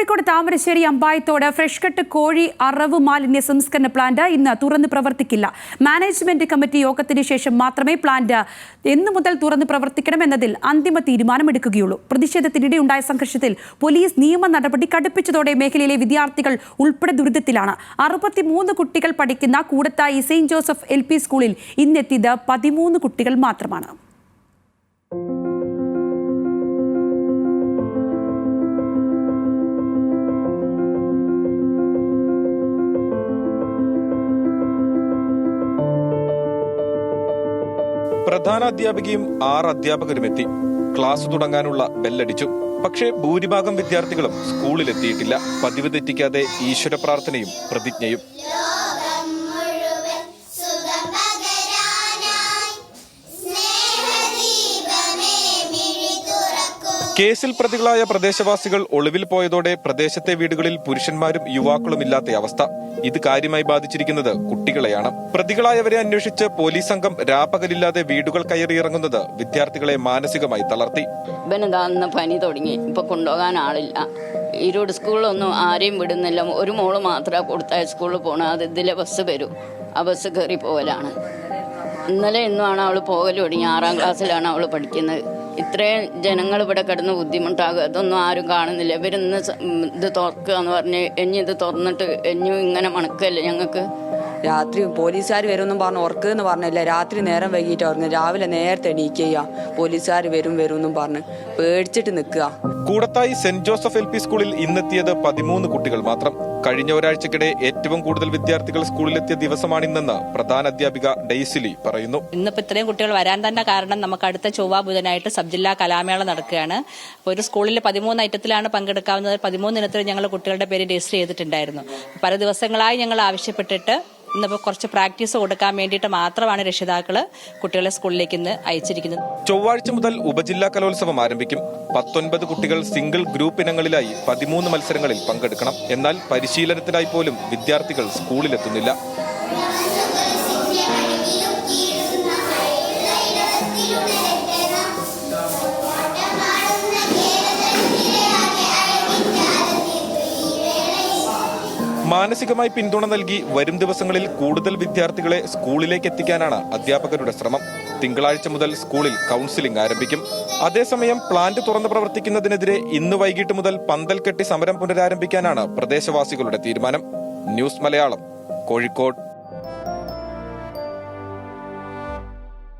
Kozhikode Thamarassery Ambayathode fresh cut കോഴി അറവ് മാലിന്യ സംസ്കരണ പ്ലാന്റ് ഇന്ന് തുറന്ന് പ്രവർത്തിക്കില്ല. മാനേജ്മെന്റ് കമ്മിറ്റി യോഗത്തിന് ശേഷം മാത്രമേ പ്ലാന്റ് എന്നു മുതൽ തുറന്ന് പ്രവർത്തിക്കണമെന്നതിൽ അന്തിമ തീരുമാനമെടുക്കുകയുള്ളൂ. പ്രതിഷേധത്തിനിടെ ഉണ്ടായ സംഘർഷത്തിൽ പോലീസ് നിയമ നടപടി കടുപ്പിച്ചതോടെ മേഖലയിലെ വിദ്യാർത്ഥികൾ ഉൾപ്പെടെ ദുരിതത്തിലാണ്. അറുപത്തിമൂന്ന് കുട്ടികൾ പഠിക്കുന്ന കൂടത്തായി സെയിന്റ് ജോസഫ് എൽ സ്കൂളിൽ ഇന്നെത്തിയത് പതിമൂന്ന് കുട്ടികൾ മാത്രമാണ്. പ്രധാന അധ്യാപികയും ആറ് അധ്യാപകരും എത്തി ക്ലാസ് തുടങ്ങാനുള്ള ബെല്ലടിച്ചു. പക്ഷേ ഭൂരിഭാഗം വിദ്യാർത്ഥികളും സ്കൂളിലെത്തിയിട്ടില്ല. പതിവ് തെറ്റിക്കാതെ ഈശ്വര പ്രാർത്ഥനയും പ്രതിജ്ഞയും. കേസിൽ പ്രതികളായ പ്രദേശവാസികൾ ഒളിവിൽ പോയതോടെ പ്രദേശത്തെ വീടുകളിൽ പുരുഷന്മാരും യുവാക്കളും ഇല്ലാത്ത അവസ്ഥ. ഇത് കാര്യമായി ബാധിച്ചിരിക്കുന്നത് കുട്ടികളെയാണ്. പ്രതികളായവരെ അന്വേഷിച്ച് പോലീസ് സംഘം രാപ്പകലില്ലാതെ വീടുകൾ കയറിയിറങ്ങുന്നത് വിദ്യാർത്ഥികളെ മാനസികമായി തളർത്തി. പനി തുടങ്ങി. ഇപ്പൊ കൊണ്ടുപോകാൻ ആളില്ല. ഈരോട് സ്കൂളിലൊന്നും ആരെയും വിടുന്നില്ല. ഒരു മോൾ മാത്രമേ കൊടുത്താൽ സ്കൂളിൽ പോണ. അത് ഇതിലെ ബസ് വരും. ആ ബസ് കയറി പോകലാണ് ഇന്നലെ ഇന്നുമാണ് അവൾ പോകൽ തുടങ്ങി. ആറാം ക്ലാസ്സിലാണ് അവൾ പഠിക്കുന്നത്. ഇത്രയും ജനങ്ങൾ ഇവിടെ കിടന്ന് ബുദ്ധിമുട്ടാകുക ഇതൊന്നും ആരും കാണുന്നില്ല. ഇവരിന്ന് ഇത് തുറക്കുക എന്ന് പറഞ്ഞ് എഞ്ഞി ഇത് തുറന്നിട്ട് എഞ്ഞു ഇങ്ങനെ മണക്കല്ലേ ഞങ്ങൾക്ക്? രാത്രി പോലീസുകാർ വരുമെന്നും പറഞ്ഞ് ഉറക്കുമെന്ന് പറഞ്ഞില്ല? രാത്രി നേരം വൈകിട്ട് ഉറങ്ങുക രാവിലെ നേരത്തെ എണീക്കുക പോലീസുകാർ വരും വരും എന്നും പറഞ്ഞ്. പേടിച്ചിട്ട് നിൽക്കുക. Koodathayi saint Joseph L P സ്കൂളിൽ ഇന്നെത്തിയത് പതിമൂന്ന് കുട്ടികൾ മാത്രം. കഴിഞ്ഞ ഒരാഴ്ചക്കിടെ ഏറ്റവും കൂടുതൽ വിദ്യാർത്ഥികൾ സ്കൂളിലെത്തിയ ദിവസമാണിന്നെന്ന് പ്രധാന അധ്യാപിക ഡെയ്സിലി പറയുന്നു. ഇന്നിപ്പോൾ ഇത്രയും കുട്ടികൾ വരാൻ തന്നെ കാരണം നമുക്ക് അടുത്ത ചൊവ്വ ബുധനായിട്ട് സബ് ജില്ലാ കലാമേള നടക്കുകയാണ്. അപ്പോൾ ഒരു സ്കൂളിൽ പതിമൂന്ന് ഐറ്റത്തിലാണ് പങ്കെടുക്കാവുന്നത്. പതിമൂന്ന് ഇനത്തിൽ ഞങ്ങൾ കുട്ടികളുടെ പേര് രജിസ്റ്റർ ചെയ്തിട്ടുണ്ടായിരുന്നു. പല ദിവസങ്ങളായി ഞങ്ങൾ ആവശ്യപ്പെട്ടിട്ട് ഇന്നിപ്പോൾ കുറച്ച് പ്രാക്ടീസ് കൊടുക്കാൻ വേണ്ടിയിട്ട് മാത്രമാണ് രക്ഷിതാക്കൾ കുട്ടികളെ സ്കൂളിലേക്ക് ഇന്ന് അയച്ചിരിക്കുന്നത്. ചൊവ്വാഴ്ച മുതൽ ഉപജില്ലാ കലോത്സവം ആരംഭിക്കും. പത്തൊൻപത് കുട്ടികൾ സിംഗിൾ ഗ്രൂപ്പ് ഇനങ്ങളിലായി പതിമൂന്ന് മത്സരങ്ങളിൽ പങ്കെടുക്കണം. എന്നാൽ പരിശീലനത്തിനായി പോലും വിദ്യാർത്ഥികൾ സ്കൂളിലെത്തുന്നില്ല. മാനസികമായി പിന്തുണ നൽകി വരും ദിവസങ്ങളിൽ കൂടുതൽ വിദ്യാർത്ഥികളെ സ്കൂളിലേക്ക് എത്തിക്കാനാണ് അധ്യാപകരുടെ ശ്രമം. തിങ്കളാഴ്ച മുതൽ സ്കൂളിൽ കൗൺസിലിംഗ് ആരംഭിക്കും. അതേസമയം പ്ലാന്റ് തുറന്ന് പ്രവർത്തിക്കുന്നതിനെതിരെ ഇന്ന് വൈകിട്ട് മുതൽ പന്തൽ കെട്ടി സമരം പുനരാരംഭിക്കാനാണ് പ്രദേശവാസികളുടെ തീരുമാനം. ന്യൂസ് മലയാളം കോഴിക്കോട്.